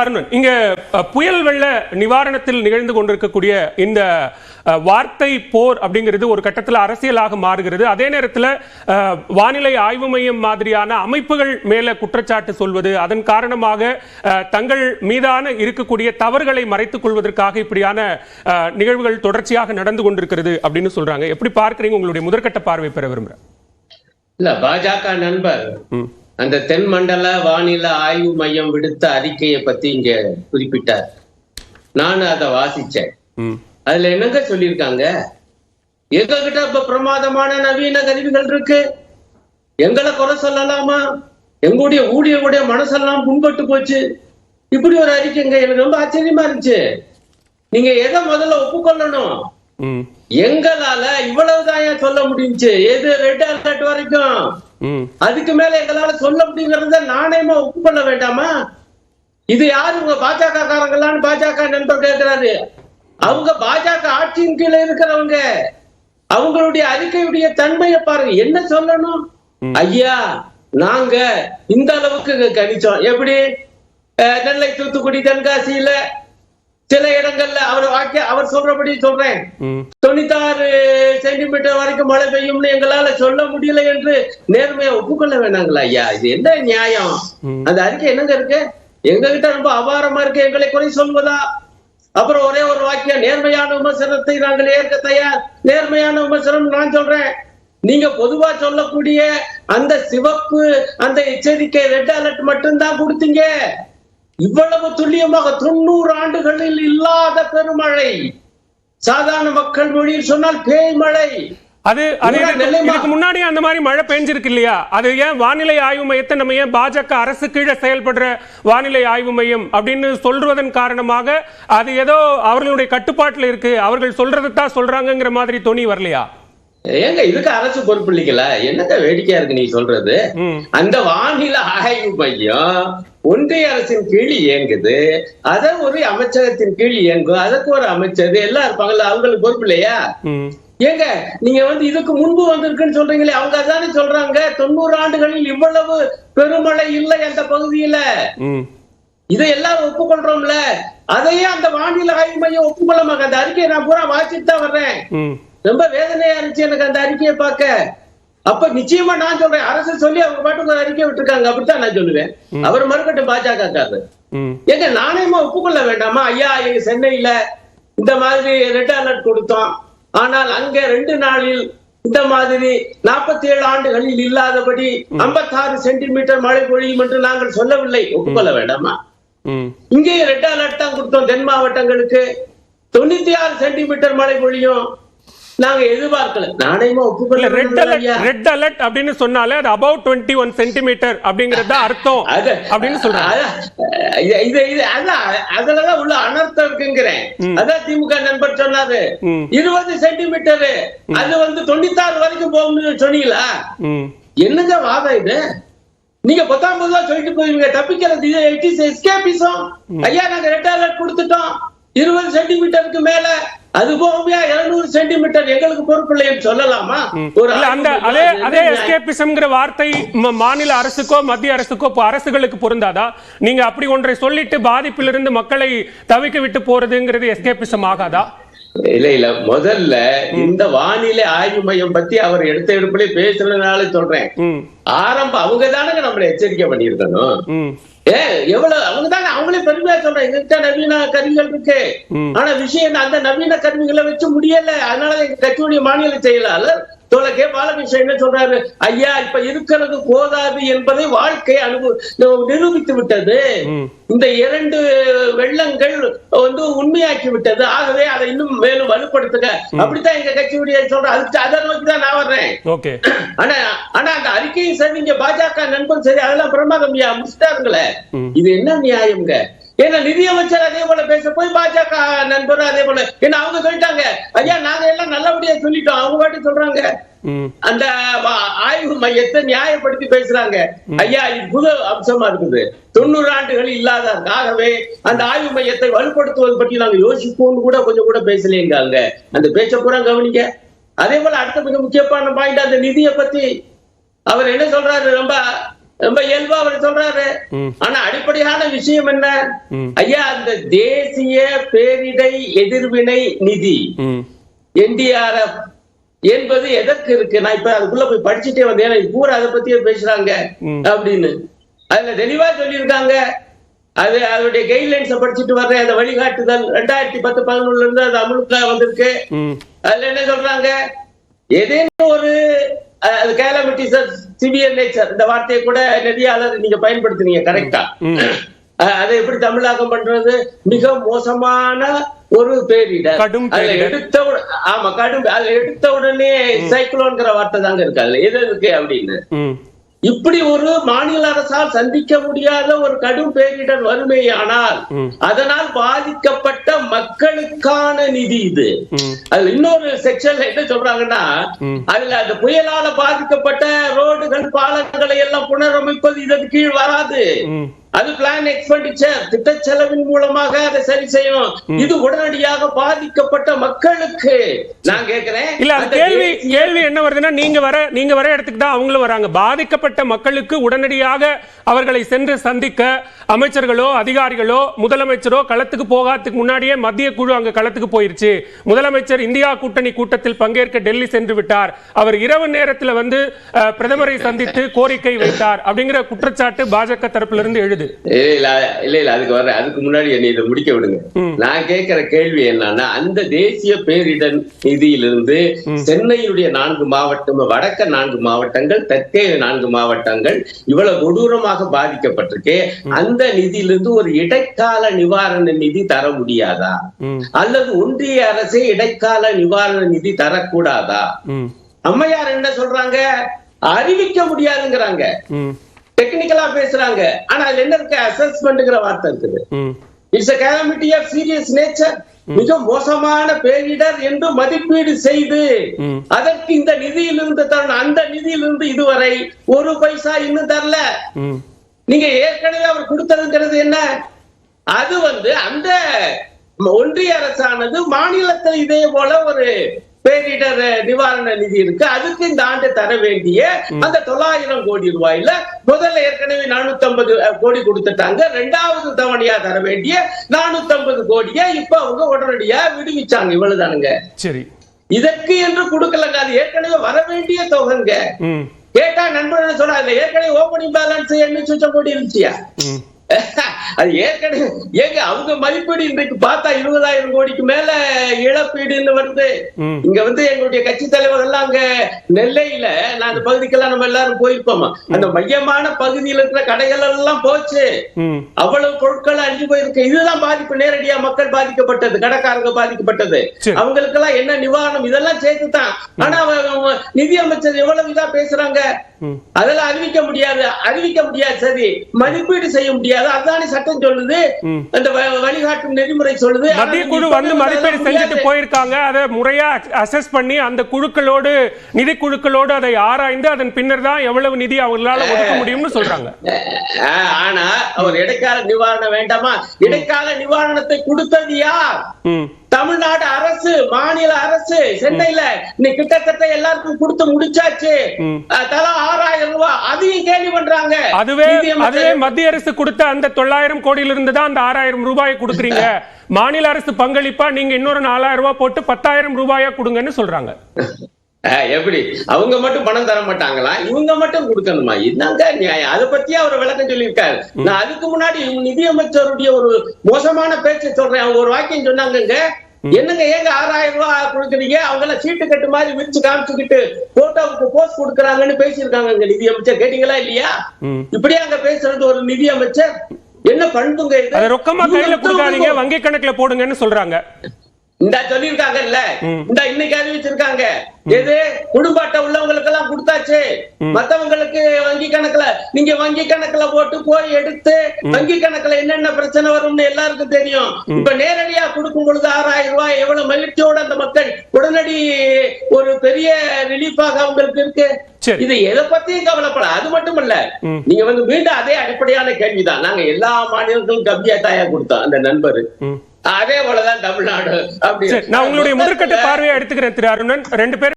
அருணன் இங்க புயல் வெள்ள நிவாரணத்தில் நிகழ்ந்து கொண்டிருக்கக்கூடிய இந்த வார்த்தை போர் அப்படிங்கிறது ஒரு கட்டத்தில் அரசியலாக மாறுகிறது. அதே நேரத்தில் வானிலை ஆய்வு மையம் மாதிரியான அமைப்புகள் மேல குற்றச்சாட்டு சொல்வது அதன் காரணமாக தங்கள் மீதான இருக்கக்கூடிய தவறுகளை மறைத்துக் கொள்வதற்காக இப்படியான நிகழ்வுகள் தொடர்ச்சியாக நடந்து கொண்டிருக்கிறது அப்படின்னு சொல்றாங்க. எப்படி பார்க்கறீங்க உங்களுடைய முதற்கட்ட பார்வை பெற விரும்புறேன் இல்ல பாஜக நண்பர் அந்த தென் மண்டல வானிலை ஆய்வு மையம் விடுத்த அறிக்கையை பத்தி இங்க குறிப்பிட்டார். நான் அதை வாசிச்சேன். அதுல என்னங்க சொல்லியிருக்காங்க? எங்க கிட்ட இப்ப பிரமாதமான நவீன கருவிகள் இருக்கு. எங்களை குறை சொல்லலாமா? எங்களுடைய ஊழியர்களுடைய மனசெல்லாம் புண்பட்டு போச்சு. இப்படி ஒரு அறிக்கைங்க. எனக்கு ரொம்ப ஆச்சரியமா இருந்துச்சு. நீங்க எதை முதல்ல ஒப்புக்கொள்ளணும்? எங்களால இவ்வளவுதான் சொல்ல முடிஞ்சுச்சு? எது ரெட் அலர்ட் வரைக்கும்? அதுக்கு மேல எங்களால சொல்ல முடியுங்கிறத நாணயமா ஒப்புக்கொள்ள வேண்டாமா? இது யாரு? உங்க பாஜக காரங்களான்னு பாஜக நண்பர் கேட்கிறாரு அவங்க பாஜக ஆட்சியின் கீழே இருக்கிறவங்க. அவங்களுடைய அறிக்கையுடைய தன்மையை பாருங்க. என்ன சொல்லணும். ஐயா நாங்க இந்த அளவுக்கு கணிச்சோம். எப்படி? நெல்லை தூத்துக்குடி தென்காசியில சில இடங்கள்ல அவர் வாக்கிய அவர் சொல்றபடி சொல்றேன். தொண்ணூத்தாறு சென்டிமீட்டர் வரைக்கும் மழை பெய்யும்னு எங்களால சொல்ல முடியல என்று நேர்மையை ஒப்புக்கொள்ள வேணாங்களா ஐயா? இது என்ன நியாயம். அந்த அறிக்கை என்னங்க இருக்கு? எங்க கிட்ட ரொம்ப அபாரமா இருக்கு. எங்களை குறை சொல்வதா? அப்புறம் ஒரே ஒரு வாக்கியம் நேர்மையான விமர்சனத்தை நாங்கள் ஏற்க தயார். நேர்மையான விமர்சனம் நான் சொல்றேன். நீங்க பொதுவா சொல்லக்கூடிய அந்த சிவப்பு அந்த எச்சரிக்கை ரெட் அலர்ட் மட்டும்தான் கொடுத்தீங்க. இவ்வளவு துல்லியமாக தொண்ணூறு ஆண்டுகளில் இல்லாத பெருமழை. சாதாரண மக்கள் மொழியில் சொன்னால் பேய் மழை அது இதுக்கு- முன்னாடி அந்த மாதிரி மழை பெஞ்சிருக்கு இல்லையா? அது ஏன் வானிலை ஆய்வு மையத்தை நம்ம ஏன் பாஜக அரசு கீழே செயல்படுற வானிலை ஆய்வு மையம் அப்படின்னு சொல்றதன் காரணமாக அது ஏதோ அவர்களுடைய கட்டுப்பாட்டுல இருக்கு. அவர்கள் சொல்றதை தான் சொல்றாங்கங்கிற மாதிரி துணி வரலையா? ஏங்க இதுக்கு அரசு பொறுப்பு இல்லைங்களா என்னங்க வேடிக்கையா இருக்கு நீ சொல்றது? அந்த வானிலை ஆய்வு மையம் ஒன்றிய அரசின் கீழ் இயங்குது. அத ஒரு அமைச்சகத்தின் கீழ் இயங்கும் அதுக்கு ஒரு அமைச்சர். எல்லாம் இருப்பாங்கல்ல அவங்களுக்கு பொறுப்பு இல்லையா? ஏங்க நீங்க வந்து இதுக்கு முன்பு வந்திருக்குன்னு சொல்றீங்களே அவங்க அதானே சொல்றாங்க? தொண்ணூறு ஆண்டுகளில் இவ்வளவு பெருமழை இல்லை அந்த பகுதியில. இதை எல்லாரும் ஒப்புக்கொள்றோம்ல. அதையே அந்த வானிலை ஆய்வு மையம் ஒப்புக்கொள்ள மாட்டாங்க அந்த அறிக்கையை நான் பூரா வாசிட்டு தான் வர்றேன். ரொம்ப வேதனையா இருந்துச்சு எனக்கு அந்த அறிக்கையை பார்க்க. அப்ப நிச்சயமா நான் சொல்றேன். அரசு சொல்லி அவங்க பாட்டுக்கு ஒரு அறிக்கை விட்டுருக்காங்க. அப்படித்தான் நான் சொல்லுவேன். அவர் மறுக்கட்டும் பாஜக காரர். ம். ஏங்க நாணயமா ஒப்புக்கொள்ள வேண்டாமா? ஐயா எங்க சென்னையில இந்த மாதிரி ரெட் அலர்ட் கொடுத்தோம். ஆனால் அங்க ரெண்டு நாளில் இந்த மாதிரி நாற்பத்தி ஏழு ஆண்டுகளில் இல்லாதபடி 56 சென்டிமீட்டர் மழை பொழியும் என்று நாங்கள் சொல்லவில்லை. ஒப்புக்கொள்ள வேண்டாமா? இங்கேயும் ரெட் அலர்ட் தான் கொடுத்தோம். தென் மாவட்டங்களுக்கு தொண்ணூத்தி ஆறு சென்டிமீட்டர் மழை பொழியும். நாங்க எதிர்பார்க்கல. நாணயமா ஒப்புக்கொள்ள ரெட் அலர்ட். ரெட் அலர்ட் அப்படின்னு சொன்னாலே அது அபவுட் டுவெண்ட்டி ஒன் சென்டிமீட்டர் அப்படிங்கிறது அர்த்தம் அப்படின்னு சொல்றாங்க. இது இது அதான் அதுலதான் உள்ள அனர்த்தம் இருக்குங்கிறேன். அதான் திமுக நண்பர் சொன்னாரு. இருபது சென்டிமீட்டர் அது வந்து தொண்ணூத்தாறு வரைக்கும் போகணும்னு சொன்னீங்களா? என்னங்க வாதம் இது? நீங்க பத்தாம் பொதுவா சொல்லிட்டு போயிருவீங்க. தப்பிக்கிறது இது எஸ்கேபிசம் ஐயா நாங்க ரெட் அலர்ட் கொடுத்துட்டோம். இருபது சென்டிமீட்டருக்கு மேல அது போகமையா இருநூறு சென்டிமீட்டர் எங்களுக்கு பொறுப்பு இல்லைன்னு சொல்லலாமா? ஒரு அந்த அதே அதே எஸ்கேபிசம்ங்கிற வார்த்தை மாநில அரசுக்கோ மத்திய அரசுக்கோ அரசுகளுக்கு பொருந்தாதா? நீங்க அப்படி ஒன்றை சொல்லிட்டு பாதிப்பிலிருந்து மக்களை தவிக்க விட்டு போறதுங்கிறது எஸ்கேபிசம் ஆகாதா? இல்ல இல்ல. முதல்ல இந்த வானிலை ஆய்வு மையம் பத்தி அவர் எடுத்த எடுப்புல பேசுறதுனால சொல்றேன். ம் ஆரம்ப அவங்க தானங்க நம்மளை எச்சரிக்கை பண்ணியிருக்கணும். ம். ஏ எவ்வளவு அவங்க தானே அவங்களே பெருமையா சொல்றேன் எங்ககிட்ட நவீன கருவிகள் இருக்கு. ஆனா விஷயம் அந்த நவீன கருவிகளை வச்சு முடியல. அதனால எங்க கட்சியுடைய மாநில செயலாளர் தோழர் கே. பாலகிருஷ்ணன் என்ன சொல்றாரு? ஐயா இப்ப இருக்கிறது போதாது என்பதை வாழ்க்கை அனுபவ நிரூபித்து விட்டது. இந்த இரண்டு வெள்ளங்கள் வந்து உண்மையாக்கி விட்டது. ஆகவே அதை இன்னும் மேலும் வலுப்படுத்துக அப்படித்தான் எங்க கட்சியுடைய சொல்றேன் அதுக்கு அதை நோக்கி தான் நான் வர்றேன். ஆனா ஆனா அந்த அறிக்கையும் சரி இங்க பாஜக நண்பன் சரி அதெல்லாம் பிரமாதம்யா? முடிச்சிட்டாருங்களே. இது என்ன நியாயம்ங்க? ஏன்னா நிதியமைச்சர் அதே போல பேச போய் பாஜக நண்பரும் அதே போல. ஏன்னா அவங்க சொல்லிட்டாங்க. ஐயா நாங்க எல்லாம் நல்லபடியா சொல்லிட்டோம். அவங்க பாட்டு சொல்றாங்க. அந்த ஆய்வு மையத்தை நியாயப்படுத்தி பேசுறாங்க. ஐயா இது புது அம்சமா இருக்குது. தொண்ணூறு ஆண்டுகள் இல்லாத ஆகவே அந்த ஆய்வு மையத்தை வலுப்படுத்துவது பற்றி நாங்க யோசிப்போம்னு கூட கொஞ்சம் கூட பேசலைங்க அங்க. அந்த பேச்ச பூரா கவனிக்க அதே போல அடுத்த மிக முக்கியமான பாயிண்ட் அந்த நிதியை பத்தி அவர் என்ன சொல்றாரு? ரொம்ப ரொம்ப இயல்பா அவர் சொல்றாரு. ஆனா அடிப்படையான விஷயம் என்ன. ஐயா அந்த தேசிய பேரிடை எதிர்வினை நிதி என்டிஆர்எஃப் என்பது எதற்கு இருக்கு? நான் இப்ப அதுக்குள்ள போய் படிச்சுட்டே வந்தேன். பூரா அதை பத்தியே பேசுறாங்க. அப்படின்னு. அதுல தெளிவா சொல்லியிருக்காங்க. அது அதனுடைய கைட்லைன்ஸ படிச்சுட்டு வர்றேன் அந்த வழிகாட்டுதல் ரெண்டாயிரத்தி பத்து பதினொன்னுல இருந்து அது அமுலுக்கா வந்திருக்கு. அதுல என்ன சொல்றாங்க? ஏதேனும் ஒரு அது கேலமிட்டிஸ் சிவியர் நேச்சர் இந்த வார்த்தையை கூட நெறியாளர் நீங்க பயன்படுத்துனீங்க கரெக்டா. அதை எப்படி தமிழாக்கம் பண்றது? மிக மோசமான ஒரு பேரிடர். கடும் அதுல பேரிடர். எடுத்த ஆமா கடும் அதுல எடுத்த உடனே சைக்ளோன்ங்கிற வார்த்தை தாங்க இருக்கு அதுல. எது இருக்கு அப்படின்னு? இப்படி ஒரு மாநில அரசால் சந்திக்க முடியாத ஒரு கடும் பேரிடர் வறுமையானால். அதனால் பாதிக்கப்பட்ட மக்களுக்கான நிதி இது அதுல இன்னொரு செக்ஷன்ல என்ன சொல்றாங்கன்னா. அதுல அந்த புயலால பாதிக்கப்பட்ட ரோடுகள் பாலங்களை எல்லாம் புனரமைப்பது இதற்கு கீழ் வராது அது பிளான் எக்ஸ்பெண்டிச்சர் திட்ட செலவின் மூலமாக அதை சரி செய்யும் இது உடனடியாக பாதிக்கப்பட்ட மக்களுக்கு. நான் கேக்குறேன். இல்ல கேள்வி கேள்வி என்ன வருதுன்னா நீங்க வர நீங்க வர இடத்துக்கு தான் அவங்களும் வராங்க. பாதிக்கப்பட்ட மக்களுக்கு உடனடியாக அவர்களை சென்று சந்திக்க அமைச்சர்களோ அதிகாரிகளோ முதலமைச்சரோ களத்துக்கு போகாததுக்கு முன்னாடியே மத்திய குழு அங்க களத்துக்கு போயிருச்சு. முதலமைச்சர் இந்தியா கூட்டணி கூட்டத்தில் பங்கேற்க டெல்லி சென்று விட்டார். அவர் இரவு நேரத்துல வந்து பிரதமரை சந்தித்து கோரிக்கை வைத்தார் அப்படிங்கிற குற்றச்சாட்டு பாஜக தரப்புல இருந்து எழுது. இல்ல இல்ல இல்ல இல்ல அதுக்கு வர்றேன். அதுக்கு முன்னாடி என்னை இதை முடிக்க விடுங்க. நான் கேட்கிற கேள்வி என்னன்னா அந்த தேசிய பேரிடர் நிதியிலிருந்து சென்னையினுடைய நான்கு மாவட்டம் வடக்க நான்கு மாவட்டங்கள் தெற்கே நான்கு மாவட்டங்கள் இவ்வளவு கொடூரமாக பாதிக்கப்பட்டிருக்கு. அந்த நிதியிலிருந்து ஒரு இடைக்கால நிவாரண நிதி தர முடியாதா? அல்லது ஒன்றிய அரசே இடைக்கால நிவாரண நிதி தரக்கூடாதா? அம்மையார் என்ன சொல்றாங்க? அறிவிக்க முடியாதுங்கிறாங்க. டெக்னிக்கலா பேசுறாங்க. ஆனா அதுல என்ன இருக்கு? அசஸ்மெண்ட்ங்கிற வார்த்தை இருக்குது. It's a calamity of serious nature மிக மோசமான பேரிடர் என்று மதிப்பீடு செய்து. அதற்கு இந்த நிதியிலிருந்து தரணும். அந்த நிதியிலிருந்து இதுவரை ஒரு பைசா இன்னும் தரல. நீங்க ஏற்கனவே அவர் கொடுத்ததுங்கிறது என்ன? அது வந்து அந்த ஒன்றிய அரசானது மாநிலத்தில் இதே போல ஒரு பேரிடர் நிவாரண நிதி இருக்கு. அதுக்கு இந்த ஆண்டு தர வேண்டிய அந்த தொள்ளாயிரம் கோடி ரூபாயில முதல்ல ஏற்கனவே நானூத்தி ஐம்பது கோடி கொடுத்துட்டாங்க. ரெண்டாவது தவணையா தர வேண்டிய நானூத்தி ஐம்பது கோடியை இப்ப அவங்க உடனடியா விடுவிச்சாங்க. இவ்வளவுதானுங்க. சரி. இதற்கு என்று கொடுக்கலங்க. அது ஏற்கனவே வர வேண்டிய தொகைங்க. கேட்டா நண்பர்கள் சொன்னா அதுல ஏற்கனவே ஓபனிங் பேலன்ஸ் எண்ணூத்தி சொச்சம் கோடி இருந்துச்சியா? அது ஏற்கனவே ஏங்க அவங்க மதிப்பீடு இன்றைக்கு பார்த்தா இருபதாயிரம் கோடிக்கு மேல இழப்பீடுன்னு வருது. இங்க வந்து எங்களுடைய கட்சி தலைவர் எல்லாம் அங்க நெல்லையில நான் அந்த பகுதிக்கெல்லாம் நம்ம எல்லாரும் போயிருப்போமா அந்த மையமான பகுதியில இருக்கிற கடைகள் எல்லாம் போச்சு. அவ்வளவு பொருட்கள் அழிஞ்சு போயிருக்கு. இதுதான் பாதிப்பு. நேரடியா மக்கள் பாதிக்கப்பட்டது கடைக்காரங்க பாதிக்கப்பட்டது. அவங்களுக்கு எல்லாம் என்ன நிவாரணம்? இதெல்லாம் சேர்த்து தான் ஆனா அவ- அவங்க நிதி அமைச்சர் எவ்வளவு இதா பேசுறாங்க? அதெல்லாம் அறிவிக்க முடியாது. அறிவிக்க முடியாது சரி. மதிப்பீடு செய்ய முடியாது. அதானே சட்டம் சொல்லுது. அந்த வழிகாட்டும் நெறிமுறை சொல்லுது. மத்திய குழு வந்து மதிப்பீடு செஞ்சுட்டு. போயிருக்காங்க. அதை முறையா அசஸ் பண்ணி அந்த குழுக்களோடு நிதி குழுக்களோடு அதை ஆராய்ந்து அதன் பின்னர் தான் எவ்வளவு நிதி அவங்களால ஒதுக்க முடியும்னு சொல்றாங்க. ஆனா அவர் இடைக்கால நிவாரணம் வேண்டாமா? இடைக்கால நிவாரணத்தை கொடுத்தது யார்? தமிழ்நாடு அரசு மாநில அரசு சென்னையில இன்னைக்கு கிட்டத்தட்ட எல்லாருக்கும் கொடுத்து முடிச்சாச்சு. தலா ஆறாயிரம் ரூபாய் அதையும் கேள்வி பண்றாங்க. அதுவே அதுவே மத்திய அரசு கொடுத்த அந்த தொள்ளாயிரம் கோடியிலிருந்து தான் அந்த ஆறாயிரம் ரூபாயை கொடுக்குறீங்க. மாநில அரசு பங்களிப்பா நீங்க இன்னொரு நாலாயிரம் ரூபாய் போட்டு பத்தாயிரம் ரூபாயா கொடுங்கன்னு சொல்றாங்க. எப்படி? அவங்க மட்டும் பணம் தர மாட்டாங்களா? இவங்க மட்டும் கொடுக்கணுமா? என்னங்க நியாயம். அதை பத்தி அவர் விளக்கம் சொல்லியிருக்காரு. நான் அதுக்கு முன்னாடி நிதியமைச்சருடைய ஒரு மோசமான பேச்சை சொல்றேன். அவங்க ஒரு வாக்கியம் சொன்னாங்கங்க. என்னங்க ஏங்க ஆறாயிரம் ரூபாய் கொடுக்குறீங்க? அவங்க எல்லாம் சீட்டு கட்டு மாதிரி விரிச்சு காமிச்சுக்கிட்டு போட்டோவுக்கு போஸ்ட் கொடுக்குறாங்கன்னு பேசியிருக்காங்க நிதியமைச்சர். கேட்டீங்களா இல்லையா. இப்படியா அங்க பேசுறது ஒரு நிதியமைச்சர். என்ன அதை ரொக்கமா கையில கொடுக்காதீங்க. வங்கி கணக்குல போடுங்கன்னு சொல்றாங்க. இந்த சொல்லிருக்காங்கல்ல. இந்த இன்னைக்கு அறிவிச்சிருக்காங்க. எது? குடும்ப அட்டை உள்ளவங்களுக்கு எல்லாம் கொடுத்தாச்சு மத்தவங்களுக்கு வங்கி கணக்குல நீங்க வங்கி கணக்குல போட்டு போய் எடுத்து வங்கி கணக்குல என்னென்ன பிரச்சனை வரும்னு எல்லாருக்கும் தெரியும். இப்ப நேரடியா கொடுக்கும் பொழுது ஆறாயிரம் ரூபாய் எவ்வளவு மகிழ்ச்சியோட அந்த மக்கள் உடனடி ஒரு பெரிய ரிலீஃபாக அவங்களுக்கு இருக்கு. இது எதை பத்தியும் கவலைப்பட அது மட்டும் இல்ல. நீங்க வந்து மீண்டும் அதே அடிப்படையான கேள்விதான். நாங்க எல்லா மாநிலங்களுக்கும் கம்மியா தாயா கொடுத்தோம்? அந்த நண்பர். அதே போலதான் தமிழ்நாடு நான் உங்களுடைய முதற்கட்ட பார்வையை எடுத்துக்கிறேன் திரு அருணன். ரெண்டு பேரும்